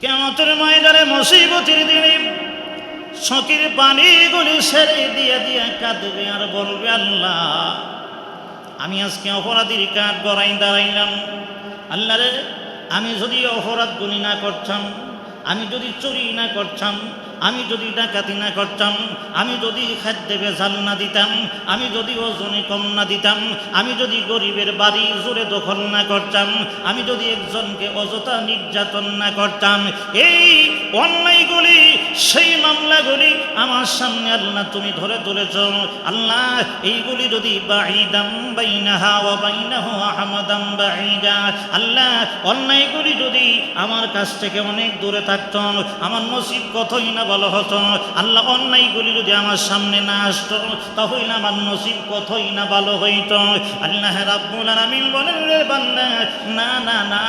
কেমতের ময়দানে মুসিবতির দিনে চকির পানিগুলি সেরে দিয়ে দিয়ে কাঁদবে আর বলবে, আল্লাহ, আমি আজকে অপরাধীর কাঠ গড়াই দাঁড়াইলাম। আল্লাহ রে, আমি যদি অপরাধ গুলি না করতাম, আমি যদি চুরি না করতাম আমি যদি ডাকাতি না করতাম, আমি যদি খাদ্যে বেজাল না দিতাম, আমি যদি ওজনে কম না দিতাম, আমি যদি গরিবের বাড়ি জোরে দখল না করতাম, আমি যদি একজনকে অযথা নির্যাতন না করতাম, এই অন্যায়গুলি, সেই মামলাগুলি আমার সামনে আল্লাহ তুমি ধরে তুলেছ। আল্লাহ, এইগুলি যদি বাঈদাম বাইনাহা ওয়া বাইনাহু আহমাদাম বাঈদা, আল্লাহ, অন্যায়গুলি যদি আমার কাছ থেকে অনেক দূরে থাকতাম আমার নসিব কতই না ভালো হতো, আল্লাহ অন্যায়গুলি যদি আমার সামনে না আসতো, তাহলে আমার নসিব কতই না ভালো হইতো? আল্লাহ রাব্বুল আলামিন বলেন রে বান্দা, না না না,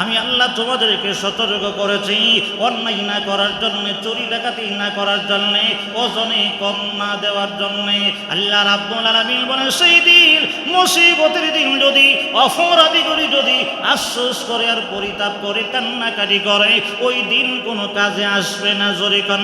আমি আল্লাহ তোমাদেরকে সতর্ক করেছি। অন্যায় না করার জন্য, চুরি ডাকাতি না করার জন্য, ওজনে কম না দেওয়ার জন্য। আল্লাহ রাব্বুল আলামিন বলেন, সেই দিন, মুসিবতের দিন যদি, অপরাধীগুলি যদি আশ্বাস করে আর পরিতাপ করে, কান্নাকাটি করে, ওই দিন কোনো কাজে আসবে না, জোরে কান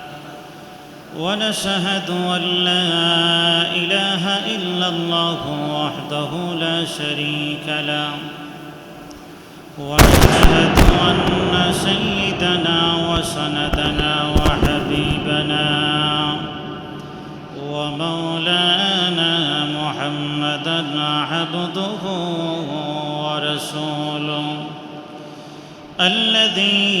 ونشهد أن لا إله إلا الله وحده لا شريك له. ونشهد أن سيدنا وسندنا وحبيبنا ومولانا محمدا عبده ورسوله الذي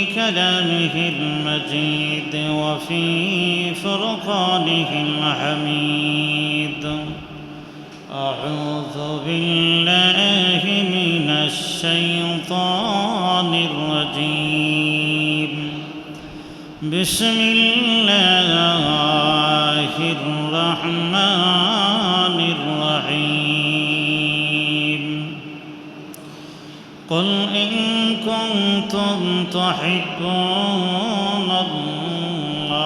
كلامه المجيد وفي فرقانه الحميد أعوذ بالله من الشيطان الرجيم. بسم الله الرحمن الرحيم. قل إن كنتم تحبون الله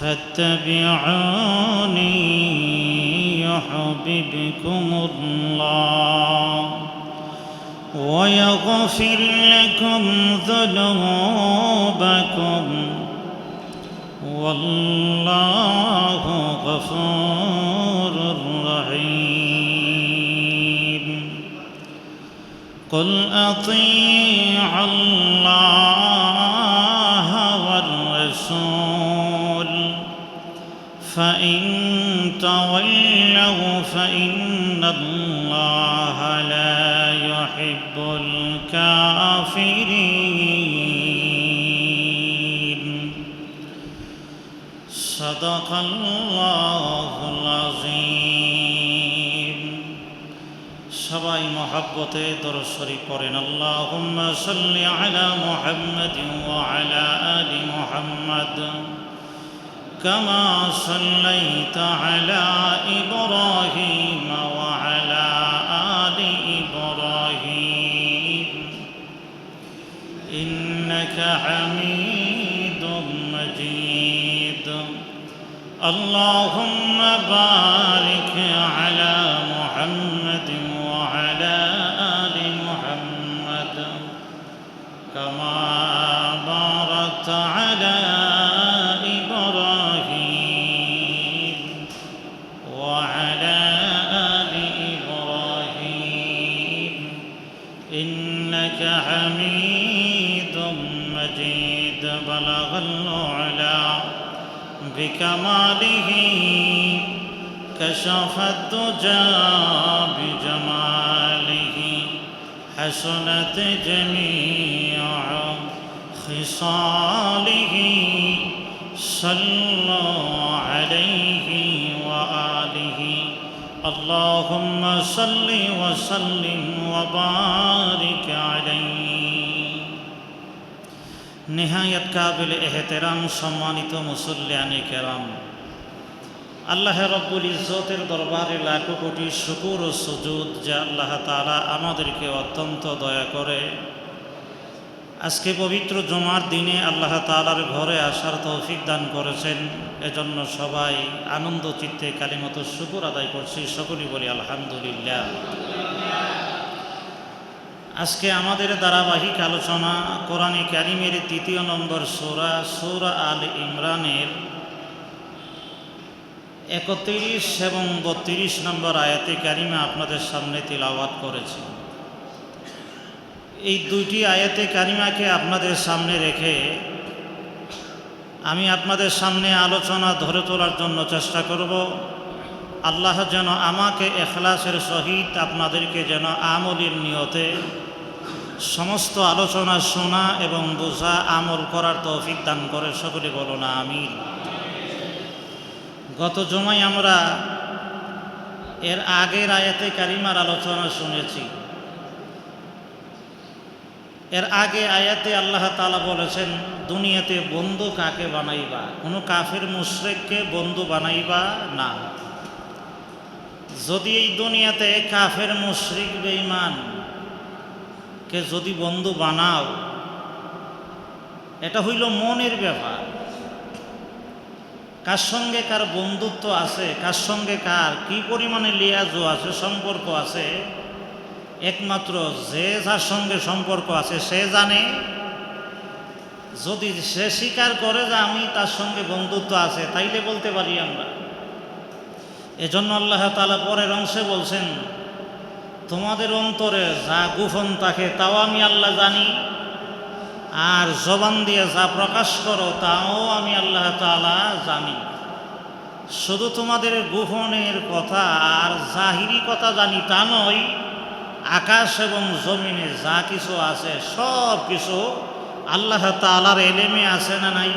فاتبعوني يحببكم الله ويغفر لكم ذنوبكم والله قل أطيعوا الله والرسول. فإن تولوا فإن الله لا يحب الكافرين. صدق الله সবাই মহাব্বতে দরসরি পড়েন আল্লাহুম্মা সাল্লি আলা মুহাম্মাদিন ওয়া আলা আলি মুহাম্মাদ كما صليت على ابراهيم وعلى ال ابراهيم انك حميد مجيد اللهم بارك على بكماله كشف الدجى بجماله حسنت جميع خصاله صلوا عليه وآله. اللهم صل وسلم وبارك عليه. নেহায়ত কাবিল এহতেরাম সম্মানিত মুসল্লিয়ানি কেরাম। আল্লাহ রব্বুল ইজতের দরবারে লাখো কোটি শুকুর ও সুজুদ যে আল্লাহ তারা আমাদেরকে অত্যন্ত দয়া করে। আজকে পবিত্র জমার দিনে আল্লাহ তালার ঘরে আসার তৌফিক দান করেছেন। এজন্য সবাই আনন্দ, চিত্তে কালীমতো শুকুর আদায় করছি। সকলেই বলি আলহামদুলিল্লাহ। আজকে আমাদের ধারাবাহিক আলোচনা কোরআনে কারিমের তৃতীয় নম্বর সোরা সোরা আল ইমরানের একত্রিশ এবং বত্রিশ নম্বর আয়াতে কারিমা আপনাদের সামনে তিলাওয়াত করেছে। এই দুইটি আয়াতে কারিমাকে আপনাদের সামনে রেখে আমি আপনাদের সামনে আলোচনা ধরে তোলার জন্য চেষ্টা করব। আল্লাহ যেন আমাকে এখলাসের সহিত আপনাদেরকে যেন আমলির নিয়তে সমস্ত আলোচনা, শোনা এবং বোঝা, আমল করার তৌফিক দান করে সকলে বলো না আমি গত জমায় আমরা এর আগের আয়াতে কারিমার আলোচনা শুনেছি। এর আগে আয়াতে আল্লাহ তালা বলেছেন, দুনিয়াতে বন্ধু কাকে বানাইবা? কোনো কাফের মুশ্রেককে বন্ধু বানাইবা না। যদি এই দুনিয়াতে কাফের মুশ্রিক বেঈমান কে যদি বন্ধু বানাও, এটা হইল মনের ব্যাপার। কার সঙ্গে কার বন্ধুত্ব আছে, কার সঙ্গে কার কি পরিমাণে লিয়াজও আছে, সম্পর্ক আছে, একমাত্র যে যার সঙ্গে সম্পর্ক আছে, সে জানে। যদি সে স্বীকার করে যে আমি তার সঙ্গে বন্ধুত্ব আছে, তাইলে বলতে পারি আমরা। এজন্য আল্লাহ তালা পরের অংশে বলছেন তোমাদের অন্তরে যা গোপন থাকে তাও আমি আল্লাহ জানি। আর জবান দিয়ে যা প্রকাশ করো, তাও আমি আল্লাহ তালা জানি। শুধু তোমাদের গোপনের কথা আর জাহিরি কথা জানি তা নয়, আকাশ এবং জমিনে যা কিছু আছে, সব কিছু আল্লাহ তালার এলেমে আছে না নাই?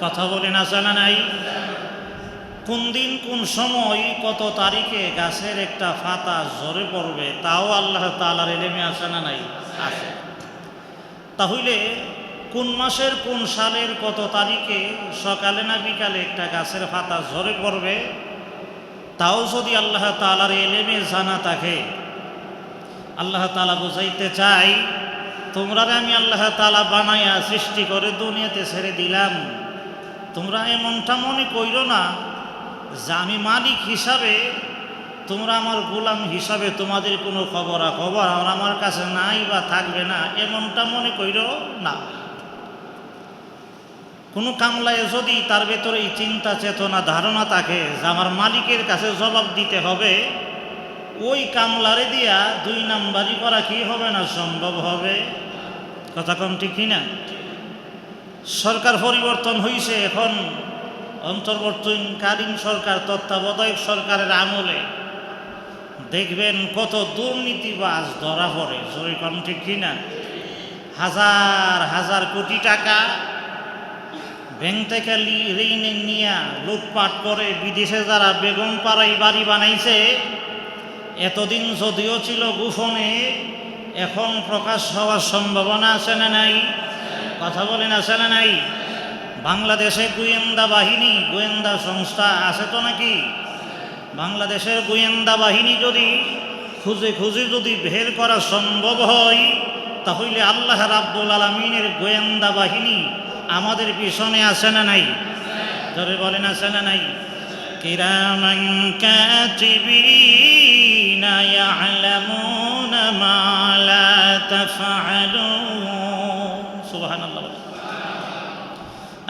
কথা বলেন আছে না নাই? কোন দিন, কোন সময়, কত তারিখে গাছের একটা ফাতা ঝরে পড়বে, তাও আল্লাহ তালার এলেমে আছে না নাই? আছে তাহলে কোন মাসের, কোন সালের কত তারিখে সকালে না বিকালে একটা গাছের ফাতা ঝরে পড়বে, তাও যদি আল্লাহ তালার এলেমে জানা থাকে? আল্লাহ তালা বুঝাইতে চাই, তোমরা আমি আল্লাহ তালা বানাইয়া সৃষ্টি করে দুনিয়াতে ছেড়ে দিলাম। তোমরা এমনটা মনে কইর না যে আমি মালিক হিসাবে, তোমরা আমার গোলাম হিসাবে তোমাদের কোনো খবর খবর আমার কাছে নাই বা থাকবে না, এমনটা মনে কইর না। কোনো কামলায় যদি তার ভেতরে এই চিন্তা, চেতনা, ধারণা থাকে যে আমার মালিকের কাছে জবাব দিতে হবে, ওই কামলারে দিয়া দুই নাম্বারই করা কি হবে না সম্ভব হবে? কথা কম ঠিক না সরকার পরিবর্তন হয়েছে এখন। অন্তর্বর্তীকালীন সরকার, তত্ত্বাবধায়ক সরকারের আমলে দেখবেন কত দুর্নীতিবাজ ধরা পড়ে। জয় কম ঠিক কিনা? হাজার হাজার কোটি টাকা ব্যাংক থেকে ঋণ নিয়ে লুটপাট করে বিদেশে যারা বেগম পাড়াই বাড়ি বানাইছে, এতদিন যদিও ছিল গোপনে, এখন প্রকাশ হওয়ার সম্ভাবনা আছে না নাই? কথা বলেন, আছে না নাই? বাংলাদেশে গোয়েন্দা বাহিনী, গোয়েন্দা সংস্থা আছে তো নাকি? বাংলাদেশের গোয়েন্দা বাহিনী যদি খুঁজে খুঁজে যদি বের করা সম্ভব হয়, তাহলে আল্লাহ রাব্বুল আলমিনের গোয়েন্দা বাহিনী আমাদের পিছনে আছে না নাই? ধরে বলেন, আছে না নাই? কিরামান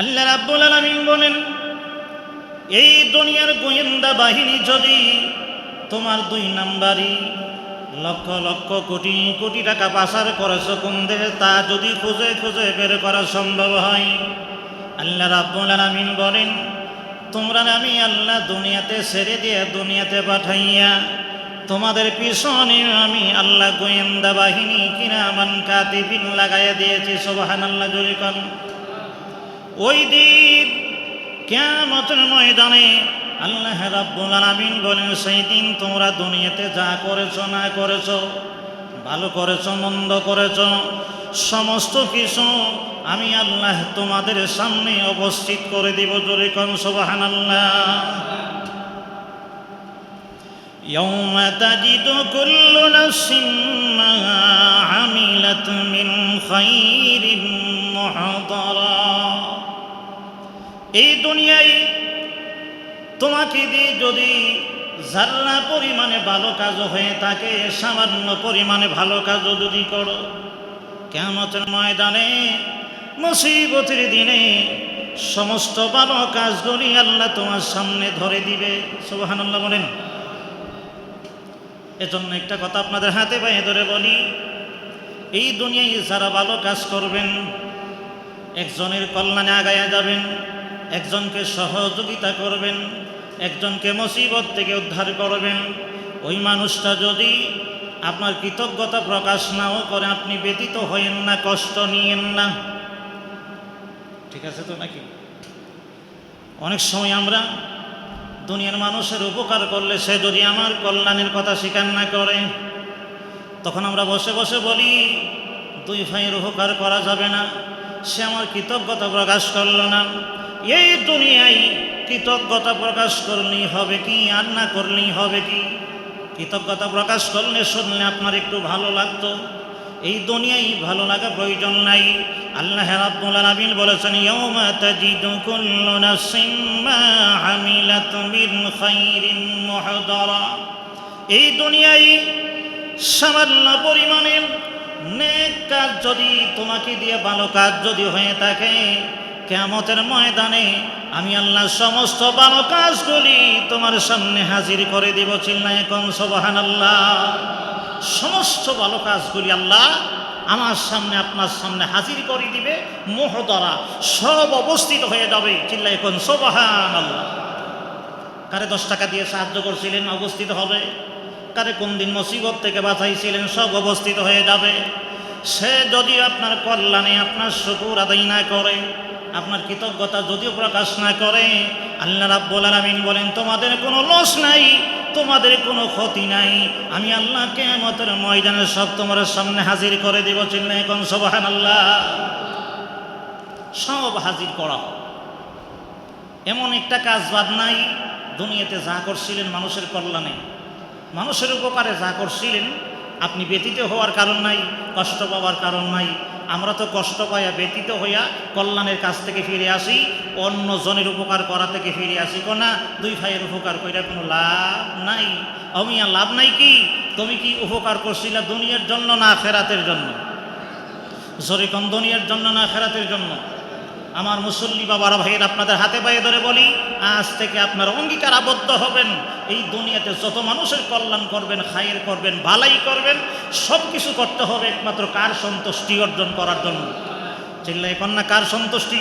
আল্লাহ রাব্বুল আলামিন বলেন, এই দুনিয়ার গোয়েন্দা বাহিনী যদি তোমার দুই নাম্বারই লক্ষ লক্ষ কোটি কোটি টাকা পাচার করেছ কোন দেশে, তা যদি খুঁজে খুঁজে বের করা সম্ভব হয়? আল্লাহ রাব্বুল আলামিন বলেন, তোমরা আমি আল্লাহ দুনিয়াতে ছেড়ে দিয়ে দুনিয়াতে পাঠাইয়া তোমাদের পিছনে আমি আল্লাহ গোয়েন্দা বাহিনী কিনামান কাতিবিন লাগাইয়া দিয়েছি সোবাহান আল্লাহ জোরে কর ওই দিন কেমতের ময়দানে আল্লাহ রাব্বুল আলামিন বলেন সেই দিন তোমরা দুনিয়াতে যা করেছো না করেছো ভালো করেছো মন্দ করেছো সমস্ত কিছু আমি আল্লাহ তোমাদের সামনে অবস্থিত করে দিব জোরে কন সোবাহান আল্লাহ يوم تجد كل نفس ما عملت من خير محضرا এই দুনিয়ায় তোমাকে দিয়ে যদি জাল্লা পরিমাণে ভালো কাজও হয়ে থাকে, সামান্য পরিমাণে ভালো কাজও যদি করো কেমতের ময়দানে, মুসিবতের দিনে সমস্ত ভালো কাজগুলি আল্লাহ তোমার সামনে ধরে দিবে। সুবহানাল্লাহ বলেন। এজন্য একটা কথা আপনাদের হাতে পায়ে ধরে বলি, এই দুনিয়ায় যারা ভালো কাজ করবেন, একজনের কল্যাণে আগায়া যাবেন একজনকে সহযোগিতা করবেন, একজনকে মুসিবত থেকে উদ্ধার করবেন। ওই মানুষটা যদি আপনার কৃতজ্ঞতা প্রকাশ নাও করে, আপনি ব্যতীত হইেন না, কষ্ট নিয়েন না। ঠিক আছে তো নাকি? অনেক সময় আমরা দুনিয়ার মানুষের উপকার করলে সে যদি আমার কল্যাণের কথা স্বীকার না করে, তখন আমরা বসে বসে বলি, দুই ভাইয়ের উপকার করা যাবে না, সে আমার কৃতজ্ঞতা প্রকাশ করল না। এই দুনিয়ায় কৃতজ্ঞতা প্রকাশ করলেই হবে কি, আর না করলেই হবে কি? কৃতজ্ঞতা প্রকাশ করলে শুনলে আপনার একটু ভালো লাগতো। এই দুনিয়ায় ভালো লাগা প্রয়োজন নাই। আল্লাহ রাব্বুল বলেছেন এই দুনিয়ায় সামান্য পরিমাণে নেক কাজ যদি তোমাকে দিয়ে ভালো কাজ যদি হয়ে থাকে কেমতের ময়দানে আমি আল্লাহ সমস্ত ভালো কাজগুলি তোমার সামনে হাজির করে দিব চিল্লা এখন সবহান আল্লাহ সমস্ত ভালো কাজগুলি আল্লাহ আমার সামনে, আপনার সামনে হাজির করে দিবে মোহদরা সব অবস্থিত হয়ে যাবে চিল্লা এখন সবহান আল্লাহ কারে দশ টাকা দিয়ে সাহায্য করছিলেন, অবস্থিত হবে? কারে কোন দিন মুসিবত থেকে বাঁচাইছিলেন, সব অবস্থিত হয়ে যাবে। সে যদি আপনার কল্যাণে, আপনার শুকুর আদায় না করে আপনার কৃতজ্ঞতা যদিও প্রকাশ না করে, আল্লাহ রাব্বুল আলামিন বলেন, তোমাদের কোনো লস নাই, তোমাদের কোনো ক্ষতি নাই। আমি আল্লাহ কেমতের ময়দানে সব তোমার সামনে হাজির করে দিব চিল্লা এখন সবহান আল্লাহ সব হাজির করা এমন একটা কাজ বাদ নাই, দুনিয়াতে যা করছিলেন মানুষের কল্যাণে। মানুষের উপকারে যা করছিলেন, আপনি ব্যতীত হওয়ার কারণ নাই, কষ্ট পাওয়ার কারণ নাই। আমরা তো কষ্ট পাইয়া ব্যতীত হইয়া কল্যাণের কাছ থেকে ফিরে আসি, অন্য জনের উপকার করা থেকে ফিরে আসি কোনা, দুই ভাইয়ের উপকার কইরা কোনো লাভ নাই। অমিয়া লাভ নাই কি? তুমি কি উপকার করছিলা দুনিয়ার জন্য না ফেরাতের জন্য? জরিকম কম দুনিয়ার জন্য না ফেরাতের জন্য? আমার মুসল্লি বাবারা ভাইয়ের আপনাদের হাতে পায়ে ধরে বলি, আজ থেকে আপনার অঙ্গীকার আবদ্ধ হবেন। এই দুনিয়াতে যত মানুষের কল্যাণ করবেন, খায়ের করবেন, ভালাই করবেন সব কিছু করতে হবে একমাত্র কার সন্তুষ্টি অর্জন করার জন্য। চিল্লাই কন্যা, কার সন্তুষ্টি?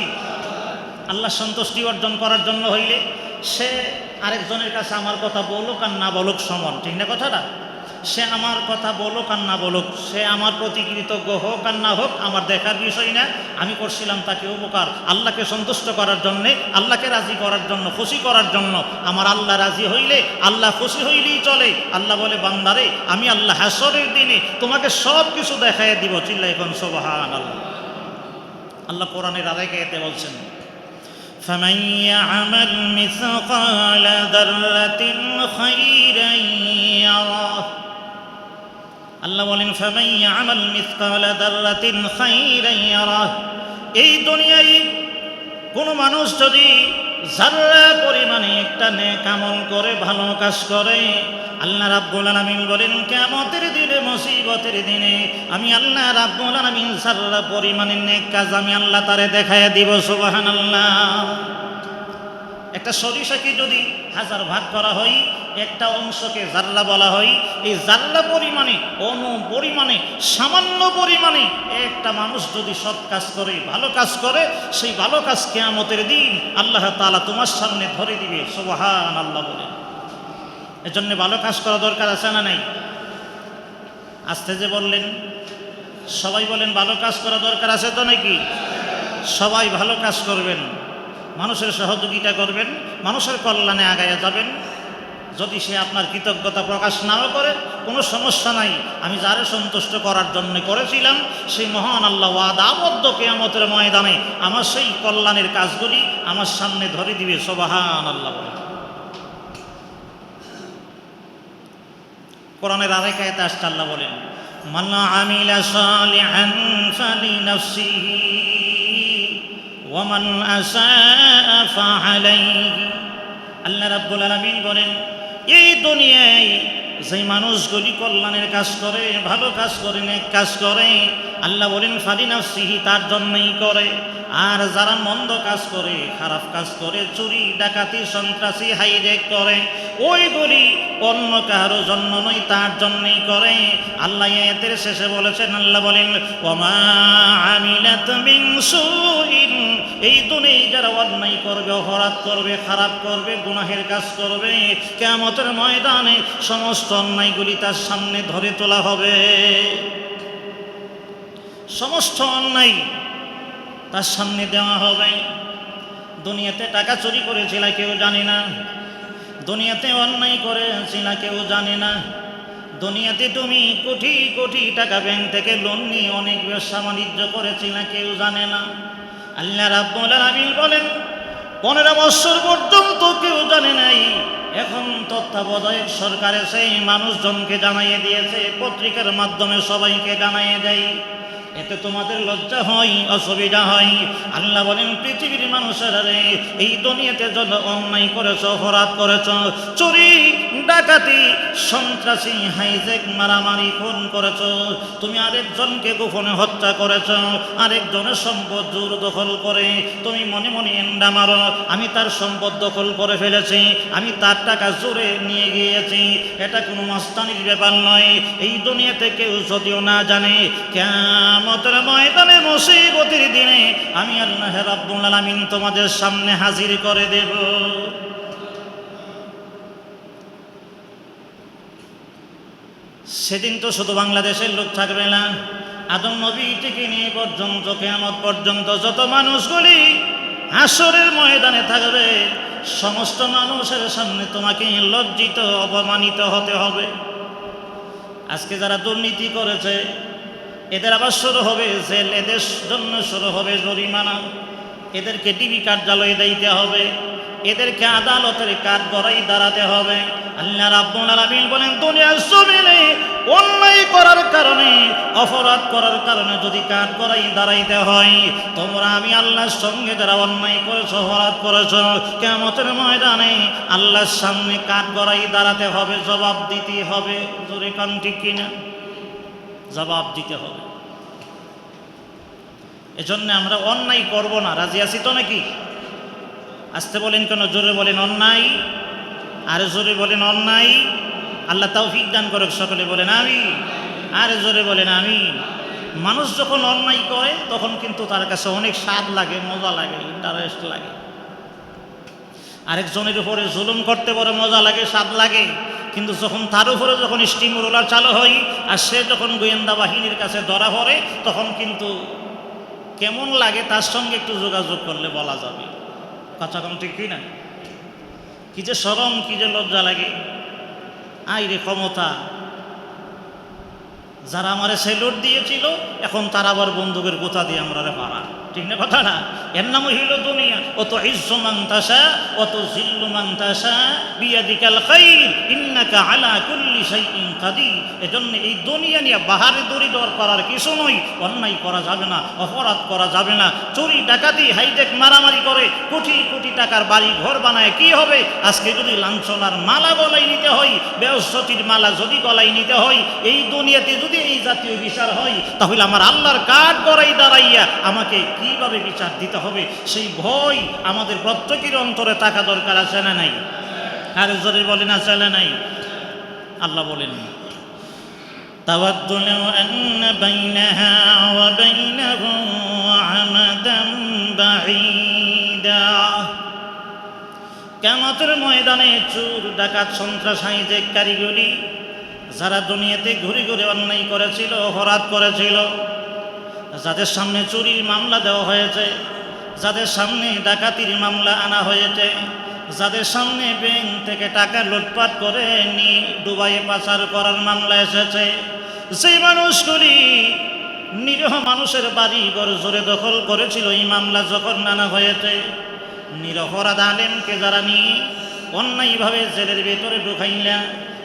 আল্লাহ সন্তুষ্টি অর্জন করার জন্য হইলে সে আরেকজনের কাছে আমার কথা বলুক আর না বলুক সমান। ঠিক না কথাটা? সে আমার কথা বলুক আর না বলুক সে আমার প্রতি কৃতজ্ঞ হোক আর না হোক আমার দেখার বিষয় না আমি করছিলাম তাকে উপকার আল্লাহকে সন্তুষ্ট করার জন্যে আল্লাহকে রাজি করার জন্য খুশি করার জন্য আমার আল্লাহ রাজি হইলে আল্লাহ খুশি হইলেই চলে আল্লাহ বলে বান্দারে আমি আল্লাহ হাসরের দিনে তোমাকে সব কিছু দেখাই দিব চিল্লা এখন সোবাহান আল্লাহ আল্লাহ কোরআনের আদায় এতে বলছেন فمن يعمل مثقال ذرة خيرا يره আল্লাহ বলেন ফামাই আমাল মিসকাল দাররাতিন খাইরান এই দুনিয়ায় কোনো মানুষ যদি জাররা পরিমাণে একটা নেক আমল করে, ভালো কাজ করে, আল্লাহ রাব্বুল আলামিন বলেন, কিয়ামতের দিনে, মুসিবতের দিনে আমি আল্লাহ রাব্বুল আলামিন জাররা পরিমাণে নেক কাজ আমি আল্লাহ তারে দেখায় দিব, সুবহানাল্লাহ। একটা সরিষাকে যদি হাজার ভাগ করা হয়, একটা অংশকে জাল্লা বলা হয়, এই জাল্লা পরিমাণে অনু পরিমাণে সামান্য পরিমাণে একটা মানুষ যদি সৎ কাজ করে, ভালো কাজ করে, সেই ভালো কাজ কেয়ামতের দিন আল্লাহ তালা তোমার সামনে ধরে দিবে। সোবাহান আল্লাহ বলে। এজন্য ভালো কাজ করা দরকার আছে না নাই? আস্তে যে বললেন, সবাই বলেন, ভালো কাজ করা দরকার আছে তো নাকি? সবাই ভালো কাজ করবেন। মানুষের সহযোগিতা করবেন, মানুষের কল্যাণে আগায় যাবেন। যদি সে আপনার কৃতজ্ঞতা প্রকাশ নাও করে, কোনো সমস্যা নাই, আমি যারে সন্তুষ্ট করার জন্য করেছিলাম, সেই মহান আল্লাহ ওয়াদ আবদ্ধ কেয়ামতের ময়দানে আমার সেই কল্যাণের কাজগুলি আমার সামনে ধরে দিবে সোবাহান আল্লাহ কোরআনের আরেক আয়াতে আসছে আল্লাহ বলেন, মান আমিলা সালিহান ফালিনাফসিহি ওয়া মান আসাআ ফাআলাইহি আল্লাহ রাব্বুল আলামিন বলেন এই দুনিয়ায় যে মানুষগুলি কল্যাণের কাজ করে, ভালো কাজ করে, নেক কাজ করে, আল্লাহ বলেন ফালিনাফসিহি তার জন্যই করে। আর যারা মন্দ কাজ করে, খারাপ কাজ করে, চুরি, ডাকাতি, সন্ত্রাসী হাইজেক করে, ওইগুলি অন্য কারও জন্য নয়, তার জন্যই করে। আল্লাহ এদের শেষে বলেছেন, আল্লাহ বলেন এই দুনিয়ায় যারা অন্যায় করবে, অপরাধ করবে, খারাপ করবে, গুনাহের কাজ করবে কেমতের ময়দানে সমস্ত অন্যায়গুলি তার সামনে ধরে তোলা হবে। সমস্ত অন্যায় তার সামনে দেওয়া হবে। দুনিয়াতে টাকা চুরি করেছিল কেউ জানে না। দুনিয়াতে অন্যায় করেছিল কেউ জানে না। দুনিয়াতে তুমি কোটি কোটি টাকা ব্যাংক থেকে লোন নিয়ে অনেক ব্যবসা বাণিজ্য করেছিল কেউ জানে না। আল্লাহ রাব্বুল আলামিন বলেন পনেরো বছর পর্যন্ত কেউ জানে নাই। এখন তত্ত্বাবধায়ক সরকারে সেই মানুষজনকে জানাইয়ে দিয়েছে, পত্রিকার মাধ্যমে সবাইকে জানাইয়ে দেয়। এতে তোমাদের লজ্জা হয়, অসুবিধা হয়। আল্লাহ বলেন, পৃথিবীর মানুষেরা এই দুনিয়াতে যত অন্যায় করেছ, অপরাধ করেছ, চুরি ডাকাতি, সন্ত্রাসী হাইজেক মারামারি খুন করেছ। তুমি আরেকজনকে গোপনে হত্যা করেছ, আরেকজনের সম্পদ জোর দখল করে। তুমি মনে মনে এন্ডা মারো, আমি তার সম্পদ দখল করে ফেলেছি, আমি তার টাকা জোরে নিয়ে গিয়েছি। এটা কোনো মাস্তানির ব্যাপার নয়। এই দুনিয়াতে কেউ যদিও না জানে কেমতের ময়দানে মুসিবতির দিনে আমি আল্লাহ রাব্বুল আলামিন তোমাদের সামনে হাজির করে দেব। সেদিন তো শুধু বাংলাদেশের লোক থাকবে না। আদম নবী থেকে নিয়ে পর্যন্ত, কেয়ামত পর্যন্ত যত মানুষগুলি হাসরের ময়দানে থাকবে, সমস্ত মানুষের সামনে তোমাকে লজ্জিত, অপমানিত হতে হবে। আজকে যারা দুর্নীতি করেছে, এদের আবার শুরু হবে জেল, এদের জন্য শুরু হবে জরিমানা। এদেরকে ডিবি কার্যালয়ে দিতে হবে, এদেরকে আদালতের কাঠ গড়াই দাঁড়াতে হবে। আল্লাহ রাব্বুল আলামিন বলেন, দুনিয়ার জমিনে অন্যায় করার কারণে, অপরাধ করার কারণে যদি কাঠ গড়াই দাঁড়াইতে হয়, তোমরা আমি আল্লাহর সঙ্গে যারা অন্যায় করেছ, অপরাধ করেছ কেমতের ময়দানে আল্লাহর সামনে কাঠ গড়াই দাঁড়াতে হবে, জবাব দিতে হবে। জোরে কান ঠিক কিনা? জবাব দিতে হবে। এজন্য আমরা অন্যায় করব না। রাজি আছি তো নাকি? আসতে বলেন কেন? জোরে বলেন, অন্যায় আরে জোরে বলেন, অন্যায়। আল্লাহ তাও দান করে সকলে বলেন আমি আরে জোরে বলেন আমি মানুষ যখন অন্যায় করে, তখন কিন্তু তার কাছে অনেক স্বাদ লাগে, মজা লাগে ইন্টারেস্ট লাগে। আরেকজনের উপরে জুলুম করতে বড় মজা লাগে, স্বাদ লাগে। কিন্তু যখন তার উপরে যখন স্টিম রোলার চালু হয়, আর সে যখন গোয়েন্দা বাহিনীর কাছে ধরা পড়ে, তখন কিন্তু কেমন লাগে, তার সঙ্গে একটু যোগাযোগ করলে বলা যাবে। কথা কম ঠিক কি না কি যে সরম, কি যে লজ্জা লাগে। আই রে ক্ষমতা। যারা আমারে সেলুট দিয়েছিল, এখন তার আবার বন্দুকের গোথা দিয়ে আমরা রে পারা ঠিক না কথা না। এর নাম হইল দুনিয়া। অত ইজ্জু মাংতাসা অত জিল্লু মাংতাসা বিয়াদিকাল খাইর, ইন্নাকা আলা কুল্লি শাইইন কাদির। এজন্য এই দুনিয়া নিয়ে বাহারে দড়ি দর করার কিছু নয়, অন্যায় করা যাবে না, অপরাধ করা যাবে না। চুরি, ডাকাতি হাইটেক মারামারি করে কোটি কোটি টাকার বাড়ি ঘর বানায় কি হবে? আজকে যদি লাঞ্ছনার মালা গলাই নিতে হয় বেহসতির মালা যদি গলাই নিতে হয়, এই দুনিয়াতে যদি এই জাতীয় বিচার হয়, তাহলে আমার আল্লাহর কাঠ গড়াই দাঁড়াইয়া আমাকে কিভাবে বিচার দিতে হবে সেই ভয় আমাদের প্রত্যেকের অন্তরে থাকা দরকার আছে না নাই আর জোরে বলেন আছে না নাই আল্লাহ বলেন تود لو أن بينها وبينه عمدا بعيدا কেমতের ময়দানে চুর ডাকাত সন্ত্রাস হাইজেক কারিগরি যারা দুনিয়াতে ঘুরে ঘুরে অন্যায় করেছিল অপরাধ করেছিল যাদের সামনে চুরির মামলা দেওয়া হয়েছে, যাদের সামনে ডাকাতির মামলা আনা হয়েছে, যাদের সামনে ব্যাংক থেকে টাকা লুটপাট করে নি দুবাইয়ে পাচার করার মামলা এসেছে, সেই মানুষগুলি নিরীহ মানুষের বাড়ি ঘর জোরে দখল করেছিল এই মামলা যখন নানা হয়েছে। নিরপরাধ আলেমকে যারা নিয়ে অন্যায়ভাবে জেলের ভেতরে ঢুকাইলা,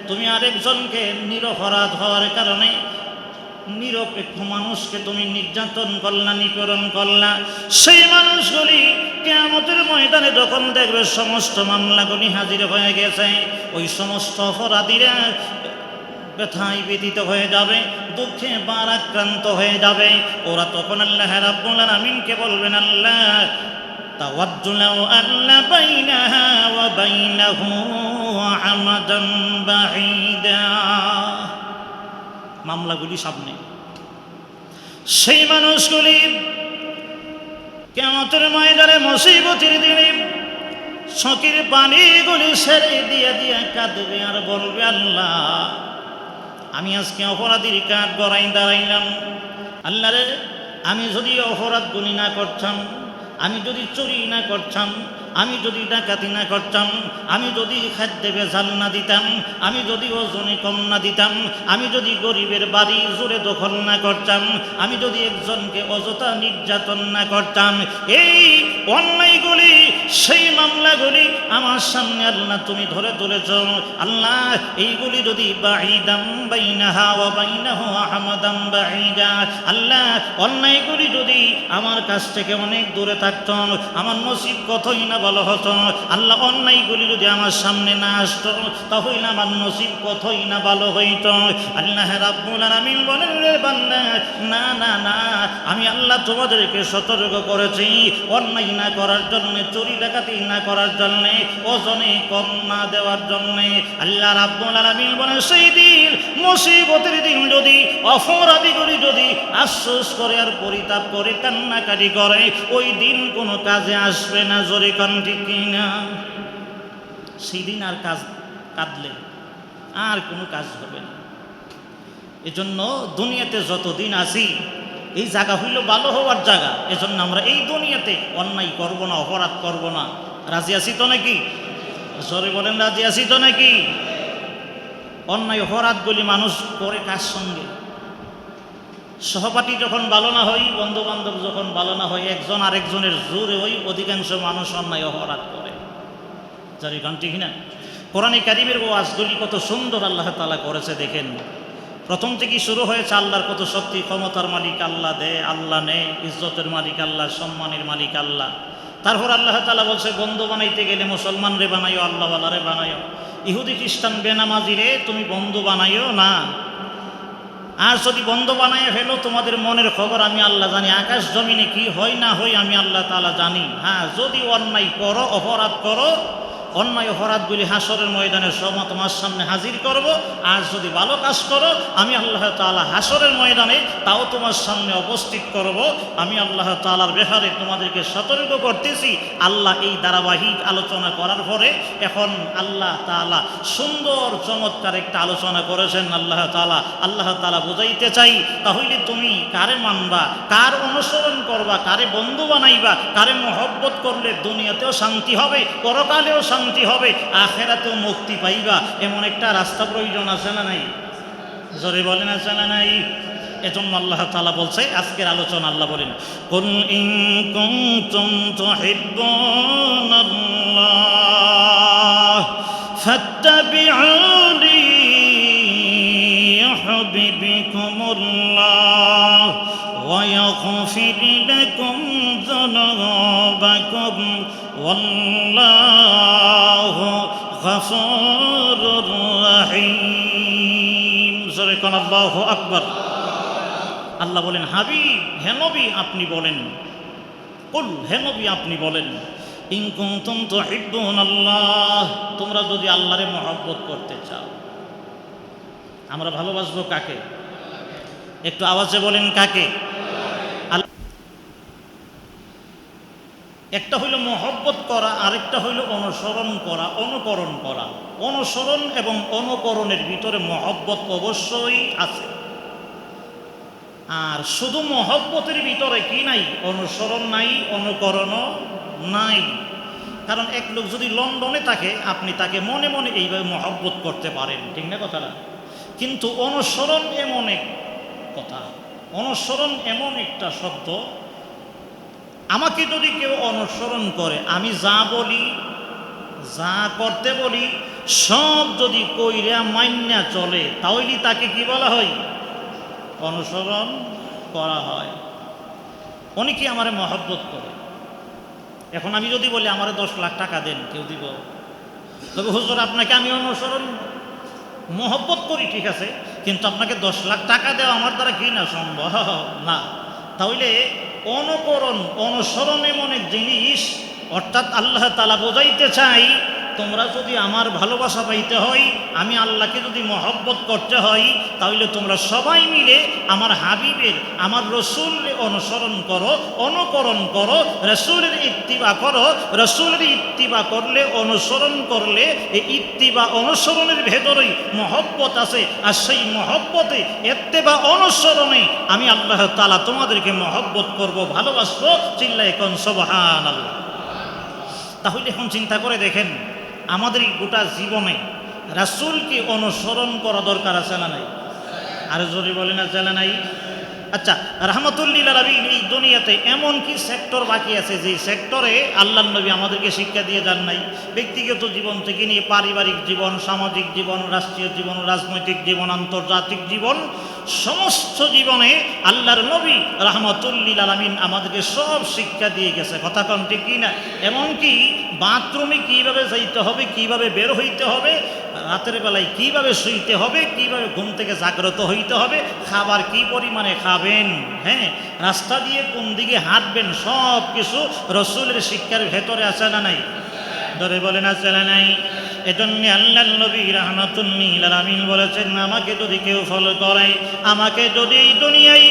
তুমি আরেকজনকে নিরহরাধ হওয়ার কারণে নিরপেক্ষ মানুষকে তুমি নির্যাতন করলা নিপীড়ন করলা সেই মানুষগুলি কেয়ামতের ময়দানে যখন দেখবে সমস্ত মামলাগুলি হাজির হয়ে গেছে ওই সমস্ত অপরাধীরা ব্যথায় ব্যতীত হয়ে যাবে দুঃখে বারাক্রান্ত হয়ে যাবে ওরা তখন আল্লাহ রাব্বুল আলামিনকে বলবেন আল্লাহ تود لو أن بينها وبينه عمدا بعيدا মামলাগুলি সামনে। সেই মানুষগুলি কেমতের ময়দানে মুসিবতির দিনে চকির পানিগুলি সেরে দিয়ে দিয়ে কাঁদবে আর বলবে, আল্লাহ, আমি আজকে অপরাধীর কাঠ গড়াই দাঁড়াইলাম। আল্লাহ রে, আমি যদি অপরাধ গুলি না করতাম, আমি যদি চুরি না করতাম আমি যদি ডাকাতি না করতাম, আমি যদি খাদ্যে বেজাল না দিতাম, আমি যদি ওজনে কম না দিতাম, আমি যদি গরিবের বাড়ি জোরে দখল না করতাম, আমি যদি একজনকে অযথা নির্যাতন না করতাম, এই অন্যায়গুলি, সেই মামলাগুলি আমার সামনে আল্লাহ তুমি ধরে তুলেছ। আল্লাহ, এইগুলি যদি বাঈদাম বাইনাহা ওয়া বাইনাহু আহমাদাম বাঈদা, আল্লাহ, অন্যায়গুলি যদি আমার কাছ থেকে অনেক দূরে থাকত, আমার নসিব কতই না ভালো হতো, আল্লাহ অন্যায়গুলি যদি আমার সামনে না আসতো, তাহলে আমার নসিব কতই না ভালো হইতো? আল্লাহ রাব্বুল আলামিন বলেন রে বান্দা, না না না, আমি আল্লাহ তোমাদেরকে সতর্ক করেছি। অন্যায় না করার জন্য, চুরি ডাকাতি না করার জন্য, ওজনে কম না দেওয়ার জন্য। আল্লাহ রাব্বুল আলামিন বলেন, সেই দিন, মুসিবতের দিন যদি, অপরাধীগুলি যদি আশ্বাস করে আর পরিতাপ করে, কান্নাকাটি করে, ওই দিন কোনো কাজে আসবে না, জোরে কান ঠিক কিনা? সেই দিন আর কাজ কাঁদলে আর কোনো কাজ হবে না। এজন্য দুনিয়াতে যতদিন আছি, এই জায়গা হইল ভালো হওয়ার জায়গা। এজন্য আমরা এই দুনিয়াতে অন্যায় করব না, অপরাধ করব না। রাজি আছি তো নাকি? জোরে বলেন, রাজি আছি তো নাকি? অন্যায়, অপরাধগুলি মানুষ করে কার সঙ্গে? সহপাঠী যখন ভালো না হয় বন্ধু বান্ধব যখন ভালো না হয়, একজন আরেকজনের জোরে ওই অধিকাংশ মানুষ অন্যায় অপরাধ করে। যার গান ঠিক না? কোরআনে কারিমের ওয়াজগুলি কত সুন্দর আল্লাহ তালা করেছে, দেখেন। প্রথম থেকেই শুরু হয়েছে আল্লাহর কত শক্তি, ক্ষমতার মালিক আল্লাহ দে, আল্লাহ নে, ইজ্জতের মালিক আল্লাহ, সম্মানের মালিক আল্লাহ। তারপর আল্লাহ তালা বলছে, বন্ধু বানাইতে গেলে মুসলমান রে বানাইও আল্লাহওয়ালারে বানাইও। ইহুদি খ্রিস্টান বেনামাজি রে, তুমি বন্ধু বানাইও না। আর যদি বন্ধ বানায় ফেলো, তোমাদের মনের খবর আমি আল্লাহ জানি। আকাশ জমিনে কি হয় না হয় আমি আল্লাহ তালা জানি। হ্যাঁ যদি অন্যায় করো, অপরাধ করো অন্যায় অপরাধগুলি হাসরের ময়দানে সব তোমার সামনে হাজির করব। আর যদি ভালো কাজ করো, আমি আল্লাহ তালা হাসরের ময়দানে তাও তোমার সামনে উপস্থিত করব। আমি আল্লাহ তালার ব্যাপারে তোমাদেরকে সতর্ক করতেছি। আল্লাহ এই ধারাবাহিক আলোচনা করার পরে এখন আল্লাহ তালা সুন্দর চমৎকার একটা আলোচনা করেছেন আল্লাহ তালা আল্লাহ তালা বুঝাইতে চাই, তাহলে তুমি কারে মানবা, কার অনুসরণ করবা, কারে বন্ধু বানাইবা, কারে মহব্বত করলে দুনিয়াতেও শান্তি হবে, পরকালেও শান্তি হবে, আখেরাতেও মুক্তি পাইবা। এমন একটা রাস্তা প্রয়োজন আছে না নাই? জোরে বলেন, আছে না নাই? এজন্য আল্লাহ তালা বলছে, আজকের আলোচনা আল্লাহ বলেন, কুল ইন কুনতুম তুহিব্বুনাল্লাহ, ফাত্তাবিউনি ইউহিব্বুকুমুল্লাহ। ويغفر لكم ذنوبكم والله غفور رحيم سورة الله أكبر আল্লাহ বলেন হাবিব হেনবি আপনি বলেন কুল হেনবি আপনি বলেন ইনকুম তো হিব্বুন আল্লাহ তোমরা যদি আল্লাহরে মহব্বত করতে চাও আমরা ভালোবাসবো কাকে একটু আওয়াজে বলেন কাকে একটা হইল মহব্বত করা, আরেকটা হইল অনুসরণ করা, অনুকরণ করা। অনুসরণ এবং অনুকরণের ভিতরে মহব্বত অবশ্যই আছে। আর শুধু মহব্বতের ভিতরে কি নাই? অনুসরণ নাই অনুকরণও নাই। কারণ এক লোক যদি লন্ডনে থাকে, আপনি তাকে মনে মনে এইভাবে মহব্বত করতে পারেন, ঠিক না কথাটা? কিন্তু অনুসরণ এমন এক কথা। অনুসরণ এমন একটা শব্দ আমাকে যদি কেউ অনুসরণ করে, আমি যা বলি, যা করতে বলি, সব যদি কইরা মান্যা চলে, তাহলে তাকে কি বলা হয়? অনুসরণ করা হয়। অনেকে আমারে মহব্বত করে। এখন আমি যদি বলি, আমারে দশ লাখ টাকা দেন, কেউ দিব? তবে হুজুর, আপনাকে আমি অনুসরণ, মহব্বত করি, ঠিক আছে? কিন্তু আপনাকে দশ লাখ টাকা দেওয়া আমার দ্বারা কি না সম্ভব? না। তাহলে অনুকরণ অনুসরণ এমন এক জিনিস অর্থাৎ আল্লাহ তালা বোঝাইতে চাই তোমরা যদি আমার ভালোবাসা পাইতে হয়, আমি আল্লাহকে যদি মহব্বত করতে হয়, তাহলে তোমরা সবাই মিলে আমার হাবিবের, আমার রসুলের অনুসরণ করো, অনুকরণ করো, রসুলের ইত্তিবা করো, রসুলের ইত্তিবা করলে, অনুসরণ করলে, এই ইত্তিবা অনুসরণের ভেতরেই মহব্বত আছে। আর সেই মহব্বতে এত্তেবা অনুসরণে আমি আল্লাহ তালা তোমাদেরকে মহব্বত করব, ভালোবাসবো চিল্লাই কন সবহান আল্লাহ তাহলে এখন চিন্তা করে দেখেন আমাদের গোটা জীবনে রাসুলকে অনুসরণ করা দরকার আছে না নাই? আর জোরে বলে না চলে নাই? আচ্ছা রহমতুল্লিল এই দুনিয়াতে এমন কি সেক্টর বাকি আছে যে সেক্টরে আল্লাহ নবী আমাদেরকে শিক্ষা দিয়ে যান নাই? ব্যক্তিগত জীবন থেকে নিয়ে পারিবারিক জীবন, সামাজিক জীবন, রাষ্ট্রীয় জীবন, রাজনৈতিক জীবন, আন্তর্জাতিক জীবন, সমস্ত জীবনে আল্লাহর নবী রহমতুল্লিল আলমিন আমাদেরকে সব শিক্ষা দিয়ে গেছে। কথা কন ঠিক কি না এমনকি বাথরুমে কীভাবে যাইতে হবে, কীভাবে বের হইতে হবে রাতের বেলায় কীভাবে শুইতে হবে, কীভাবে ঘুম থেকে জাগ্রত হইতে হবে, খাবার কি পরিমাণে খাবেন হ্যাঁ? রাস্তা দিয়ে কোন দিকে হাঁটবেন, সব কিছু রসুলের শিক্ষার ভেতরে আছে না নাই? ধরে বলেন না নাই? এজন্য আল্লাহ নবী রহমতুল্লিল আলামিন বলেছেন, আমাকে যদি কেউ ফলো করে, আমাকে যদি এই দুনিয়ায়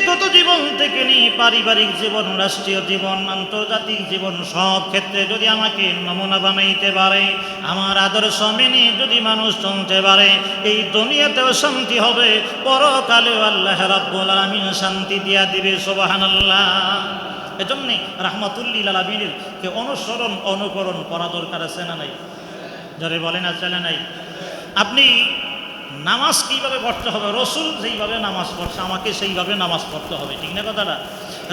ব্যক্তিগত জীবন থেকে নিয়ে পারিবারিক জীবন, রাষ্ট্রীয় জীবন, আন্তর্জাতিক জীবন, সব ক্ষেত্রে যদি আমাকে নমুনা বানাইতে পারে, আমার আদর্শ মেনে যদি মানুষ চলতে পারে, এই দুনিয়াতেও শান্তি হবে। পরকালেও আল্লাহ রাব্বুল আলামিন শান্তি দিয়া দিবে, সুবহানাল্লাহ। এজন্যে রাহমাতুল্লিল আলমিনের কে অনুসরণ, অনুকরণ করা দরকার আছে না নাই? যারে বলেন আছে না নাই? আপনি নামাজ কীভাবে পড়তে হবে? রসুল যেইভাবে নামাজ পড়ছে, আমাকে সেইভাবে নামাজ পড়তে হবে, ঠিক না কথাটা?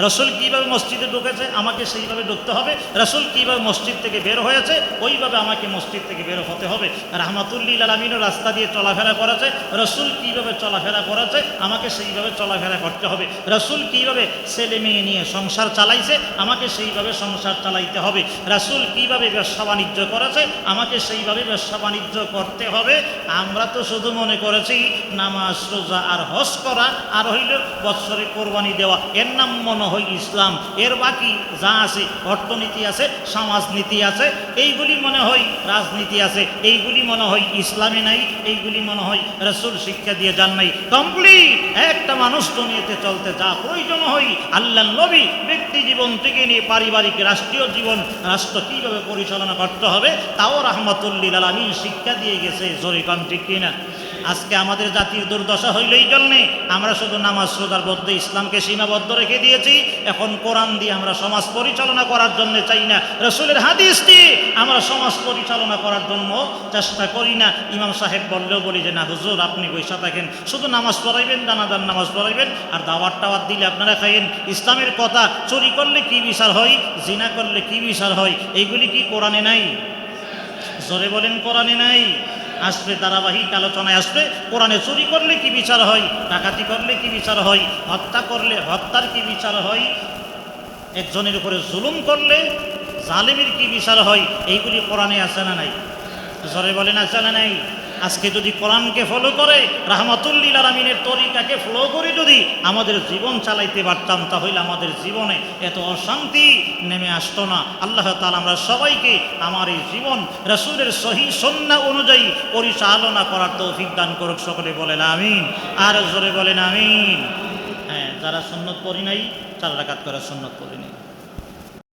রসুল কীভাবে মসজিদে ঢুকেছে, আমাকে সেইভাবে ঢুকতে হবে। রসুল কীভাবে মসজিদ থেকে বের হয়েছে, ওইভাবে আমাকে মসজিদ থেকে বের হতে হবে। রাহমাতুল্লিল আলমিনও রাস্তা দিয়ে চলাফেরা করেছে। রসুল কীভাবে চলাফেরা করেছে, আমাকে সেইভাবে চলাফেরা করতে হবে। রসুল কীভাবে ছেলে মেয়ে নিয়ে সংসার চালাইছে, আমাকে সেইভাবে সংসার চালাইতে হবে। রাসুল কীভাবে ব্যবসা বাণিজ্য করেছে, আমাকে সেইভাবে ব্যবসা বাণিজ্য করতে হবে। আমরা তো শুধু মনে করেছি, নামাজ, রোজা আর হজ করা, আর হইল বৎসরে কোরবানি দেওয়া। এর নাম মনে হয় ইসলাম। এর বাকি যা আছে, অর্থনীতি আছে, সমাজনীতি আছে, এইগুলি মনে হয় রাজনীতি আছে। এইগুলি মনে হয় ইসলামে নাই, এইগুলি মনে হয় রসুল শিক্ষা দিয়ে যান নাই। কমপ্লিট! একটা মানুষ দুনিয়াতে চলতে যা প্রয়োজন হয় আল্লাহ নবী ব্যক্তি জীবন থেকে নিয়ে পারিবারিক, রাষ্ট্রীয় জীবন, রাষ্ট্র কীভাবে পরিচালনা করতে হবে, তাও রহমতুল্লিল আলমী শিক্ষা দিয়ে গেছে জরিকান ঠিক কিনা। আজকে আমাদের জাতির দুর্দশা হইল এই জন্যে আমরা শুধু নামাজ রোজার মধ্যে ইসলামকে সীমাবদ্ধ রেখে দিয়েছি। এখন কোরআন দিয়ে আমরা সমাজ পরিচালনা করার জন্য চাই না। রসুলের হাদিস দিয়ে আমরা সমাজ পরিচালনা করার জন্য চেষ্টা করি না। ইমাম সাহেব বললেও বলি যে, না হুজুর, আপনি বৈশা থাকেন। শুধু নামাজ পড়াইবেন, দানাদার নামাজ পড়াইবেন, আর দাওয়াত টাওয়াত দিলে আপনারা খাইয়েন। ইসলামের কথা চুরি করলে কি বিচার হয়? জিনা করলে কি বিচার হয়? এইগুলি কি কোরআনে নাই? জোরে বলেন, কোরআনে নাই। আসবে, ধারাবাহিক আলোচনায় আসবে। কোরআনে চুরি করলে কি বিচার হয়? ডাকাতি করলে কি বিচার হয়? হত্যা করলে, হত্যার কি বিচার হয়? একজনের উপরে জুলুম করলে জালেমের কি বিচার হয়? এইগুলি কোরআনে আছে না নাই? জরে বলেন, আছে না নাই? আজকে যদি কোরআনকে ফলো করে, রাহমাতুল্লিল আলমিনের তরিকাকে ফলো করে যদি আমাদের জীবন চালাইতে পারতাম, তাহলে আমাদের জীবনে এত অশান্তি নেমে আসতো না। আল্লাহ তালা আমরা সবাইকে আমার এই জীবন রসুলের সহি সন্না অনুযায়ী পরিচালনা করার তৌফিক দান করুক, সকলে বলেন আমিন। আর জোরে বলেন আমিন। হ্যাঁ যারা সন্ন্যত পড়ি নাই, চার রাকাত করে সন্ন্যত পড়ি নাই।